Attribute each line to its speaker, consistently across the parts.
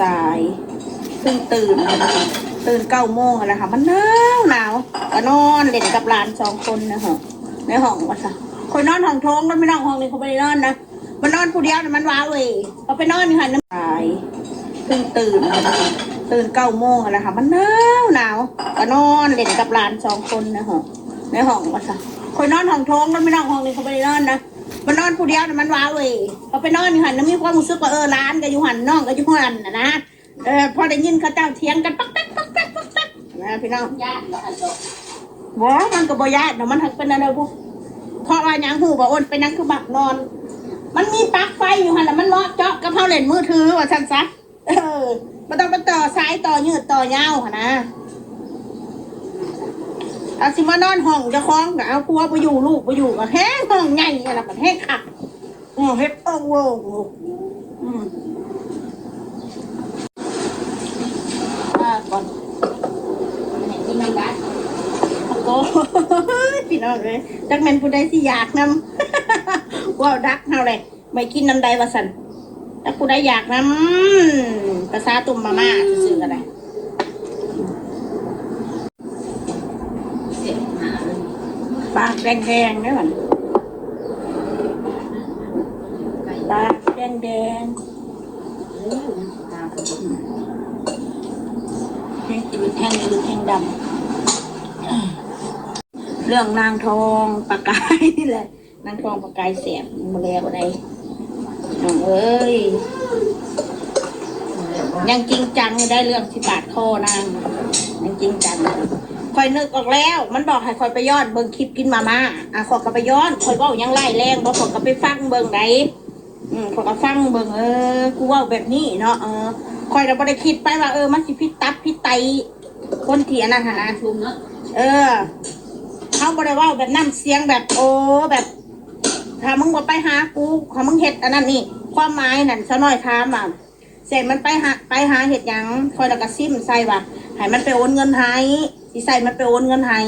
Speaker 1: สายเพิ่งตื่นตื่นเก้าโมงแล้วค่ะ มันหนาวหนาวก็นอนเล่นกับหลานสองคนนะฮะในห้องว่าซะคนนอนห้องโถงมันไม่นอนห้องนี้เขาไม่ได้นอนนะมันนอนผู้เดียวนะมันว้าเวยเขาไปนอนค่ะน้ำสายเพิ่งตื่นตื่นเก้าโมงแล้วค่ะมันหนาวหนาวก็นอนเล่นกับหลานสองคนนะฮะในห้องว่าซะคนนอนห้องโถงมันไม่นอนห้องนี้เขาไม่ได้นอนนะ มันนอนผู้เดียวนะมันว้าเว้ยพอไปนอนอยู่หันนะมีความรู้สึกว่าเออร้านก็อยู่หันน้องก็อยู่หันนะนะเออพอได้ยินเขาเจ้าเถียงกันปักแป๊กปักแป๊กปักแป๊กนะพี่น้อง
Speaker 2: ญาติเหรอคะโจ
Speaker 1: บ่มันก็บ่ญาติเนาะมันหักเป็นอะไรพวกเพราะว่าหยังหูบ่อ้นเป็นหยังคือบักนอน มันมีปลั๊กไฟอยู่หันน่ะมันเหมาะเจาะกับเฮาเล่นมือถือว่าซั่นซะเออมันต้องไปต่อสายต่อยืดต่อยาวหั่นนะ เอาสิมานอนห้องเจะคล้าของก็เอาพัวไปอยู่ลูกไปอยู่ก็แห้งห้องใหญ่เนี่ยล่ะมันแห้งคักโอ้เฮ็ดโอ้โหอืมอ่าก่อน
Speaker 2: นี่น้ำรัด
Speaker 1: โอ้โหพี่น้องเลยจักแม่นผู้ใดสิอยากนำ ว้าวดักเฮาเลยไม่กินน้ำใดว่าสันถ้าผู้ใดอยากนำภาษาตุ่มมาม่าซื่อๆกันเลย
Speaker 2: เสียหาเลย
Speaker 1: ปากแดงๆนี่มันปากแดง
Speaker 2: เอ้ยตา
Speaker 1: แห้งจืดแห้งลึกแห้งดำเรื่องนางทองปากกายนี่แหละนางทองปากกายเสียบมาแล้วอะไรน้องเอ้ยยังจริงจังได้เรื่องสิบาทคอนางยังจริงจัง คอยนึกออกแล้ว มันบอกให้คอยไปย้อนเบิ่งคลิปกินมาม่าอะขอยก็ไปย้อนคอยเว่ายังไล่แรงบอกขอยก็ไปฟังเบิ่งไดอืมขอยก็ฟังเบิ่งเออกูว่าแบบนี้เนาะเออคอยเราไม่ได้คิดไปว่าเออมันสิพิษตับพิษไตคนเถียนนะฮะ
Speaker 2: ตาชุมเนาะ
Speaker 1: เออเขาบริว่าแบบน้ำเสียงแบบโอ้แบบถ้ามึงบ่ไปหากูถ้ามึงเห็ดอันนั้นนี่ความหมายนั่นซะหน่อยถามอะเสร็จมันไปหาไปหาเห็ดหยังคอยแล้วก็ซิมใส่ว่าให้มันไปโอนเงินให้ สิใส่มันไปโอนเงินให้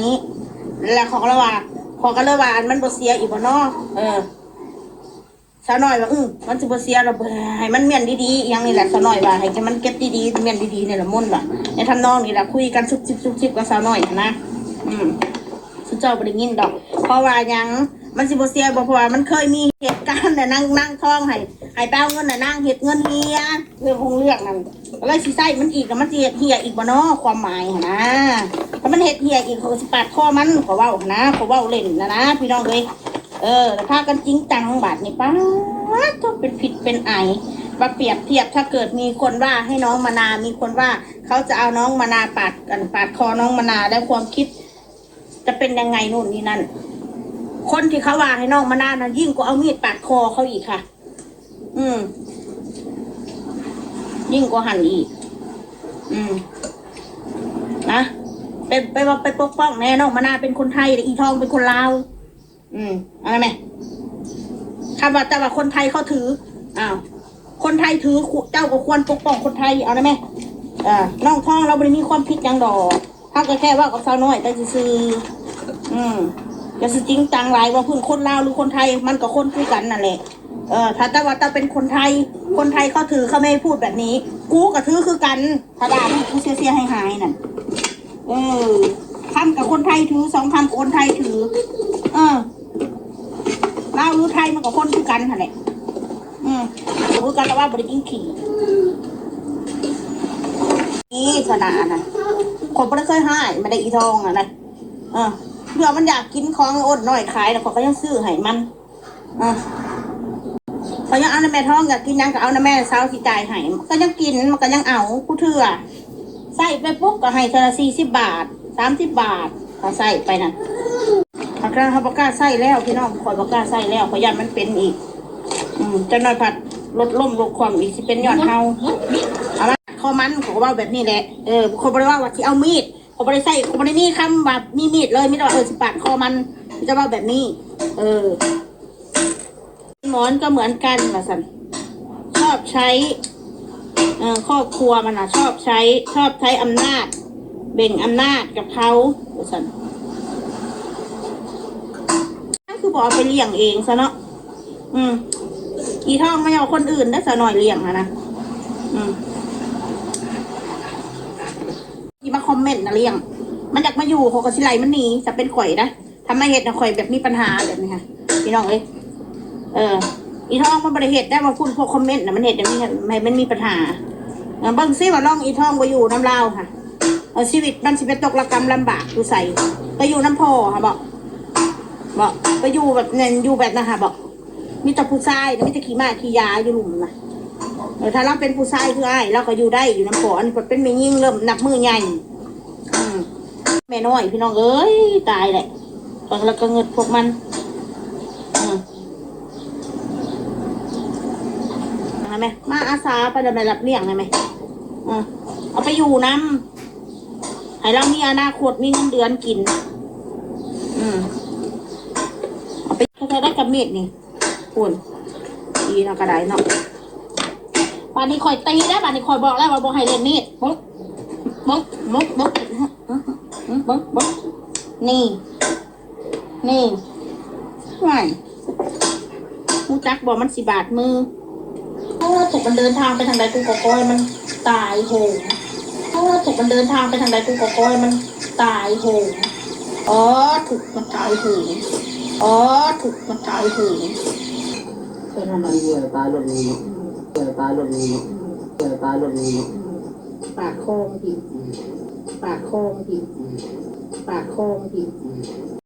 Speaker 1: แล้วของเราว่าเของก็เลยว่าอันมันบ่เสียอีกบ่เนาะเออสาวน้อยว่าอือมันสิบ่เสียเราให้มันเมียนดีๆอหยังนี่แหละสาวน้อยว่าให้มันเก็บดีๆเมียนดีๆเนี่ยละมุ่นว่ะในทำนองนี่แหละคุยกันซุบซิบซุบซิบกับสาวน้อยนะอืมสุเจ้าบริงินดอก เพราะว่ายังมันสิบเสียบอกเพราะว่ามันเคยมีเหตุการณ์แต่ะนั่งนั่งท้องให้ให้เป้าเงินน่ะนั่งเห็ดเงินเฮียเรื่องคงเรื่องนั่นก็เลยสิใส่มันอีกกับมันสิเฮ็ดเฮียอีกบ่เนาะความหมายนะ ถ้ามันเห็ดเฮียอีกเขาก็สิปาดคอมันขอเว้าวนะขอเว้าเล่นนะนะพี่น้องเลยเออแต่พากันจริงจังบาดนี่ป้าดก็เป็นผิดเป็นไอมาเปรียบเทียบถ้าเกิดมีคนว่าให้น้องมานา มีคนว่าเขาจะเอาน้องมานาปาดกันปาดคอน้องมานาได้ความคิด จะเป็นยังไงนู่นนี่นั่นคนที่เขาว่าให้น้องมานานะยิ่งกว่าเอามีดปาดคอเขาอีกค่ะ อืม ยิ่งกว่าหันอีก อืม เป็นไปว่าไปปกป้องแน่น้องมานาเป็นคนไทยแต่อีทองเป็นคนลาว อืมเอะไรไหมคำว่าแต่ว่าคนไทยเขาถืออ้าวคนไทยถือเจ้าก็ควรปกป้องคนไทยเอาได้ไหมเอ่าน้องทองเราไม่ได้มีความผิดหยังดอกถ้าก็แค่ว่ากับสาวน้อยแต่ซื้อๆอืมจะสิจริงจังหลายว่าเพิ่งคนลาวหรือคนไทยมันก็คนคุยกันนั่นแหละ เออถ้าแต่ว่าถ้าเป็นคนไทย คนไทยเขาถือเขาไม่ให้พูดแบบนี้ กูก็ถือคือกันถ้าด่ามันกูเสียเสียให้หายนั่น เออคำกับคนไทยถือสองคำกับคนไทยถือ เออลาวหรือไทยมันก็คนคือกันนั่นแหละอืมรู้กันแล้วว่าบริกินขี่นี่สนานะคนไม่ได้เคยให้ไม่ได้อีทองอะนะเออเพื่อมันอยากกินของอดหน่อยขายแต่เขาก็ยังซื้อให้มันเออเขายังเอาในแม่ท้องอยากกินยังก็เอาในแม่สาสีจ่ายให้ก็ยังกินมันก็ยังเอาผู้เถื่อ ใส่ไปปุ๊บก็ให้เทละสี่สิบบาทสามสิบบาทเขาใส่ไปนะเขากล้าเขาประกล้าใส่แล้วพี่น้องคอยประกล้าใส่แล้วขยันมันเป็นอีก อืมจะน้อยผัดลดล่มลดความอีกสิเป็นยอดเฮาเอาละข้อมันเขาก็ว่าแบบนี้แหละเออคนบริว่าว่าที่เอามีดเขาบริใส่เขาบริมีคำแบบมีมีดเลยไม่ได้ว่าเออสิปาดคอมันจะว่าแบบนี้ เออหมอนก็เหมือนกันละสันชอบใช้ ครอบครัวมันอะ ชอบใช้ชอบใช้อำนาจ เบ่งอำนาจกับเขาสันนั่นคือบอกเอาไปเลี้ยงเองซะเนาะอืม อีท่องไม่เอาคนอื่นได้ซะหน่อยเลี้ยงนะนะอืมที่มาคอมเมนต์นะเลี้ยง มันอยากมาอยู่โคกสิไลมันหนีจะเป็นข่อยนะทำไมเห็ดนะข่อยแบบมีปัญหาแบบนี้ค่ะพี่น้องเลยเออ อีทองมันบริเหตุได้มาพูดพวกคอมเมนต์นะมันเหตุอย่างนี้ค่ไม่มันมีปัญหาเบิ่งซิว่าน้องอีทองไปอยู่น้ำลาวค่ะเอาชีวิตมันสิเป็นตกระกรรมลำบากดูใส่ไปอยู่น้ำพ่อค่ะบอกบอกไปอยู่แบบเน้นอยู่แบบนะคะบอกมีแต่ผู้ชายมีแต่ขี้หมาขี้ยาอยู่หลุมนะเออถ้าเราเป็นผู้ชายคือไอ้เราก็อยู่ได้อยู่น้ำพ่ออันนี้เป็นไม่ยิ่งเริ่มนับมือใหญ่อืมแม่น้อยพี่น้องเอ้ยตายแหละแล้วก็เงินพวกมัน อืมใช่ไหมมาอาสาไปดำเนินรับเลี้ยงได้ไหมอ่เอาไปอยู่น้ำให้เรามีอนาคตมีเงินเดือนกิน อืมเอาไปถ้าจะได้กับเม็ดนี่คุณดีเนาะกระไดเนาะป่านนี้คอยตีได้ป่านนี้คอยบอกแล้วว่าบอกให้เล่นมีดมึงมึงมึงมึงมึงมึงมึงนี่ นี่ไม่มูจักบอกมันสิบาทมือ เพราะว่าถูกมันเดินทางไปทางใดกูก็ก้อยมันตายโหงเพราะว่าถูกมันเดินทางไปทางใดกูก็ก้อยมันตายโหงอ๋อถูกมันตายโหงอ๋อถูกมันตายโหงเป็นอะไร
Speaker 3: เบื่อตายหล่นนี้เบื่อตายหล่นนี้เบื่อตายหล่นนี้
Speaker 1: ปากโคงทีปากโคงทีปากโคงที
Speaker 3: อืม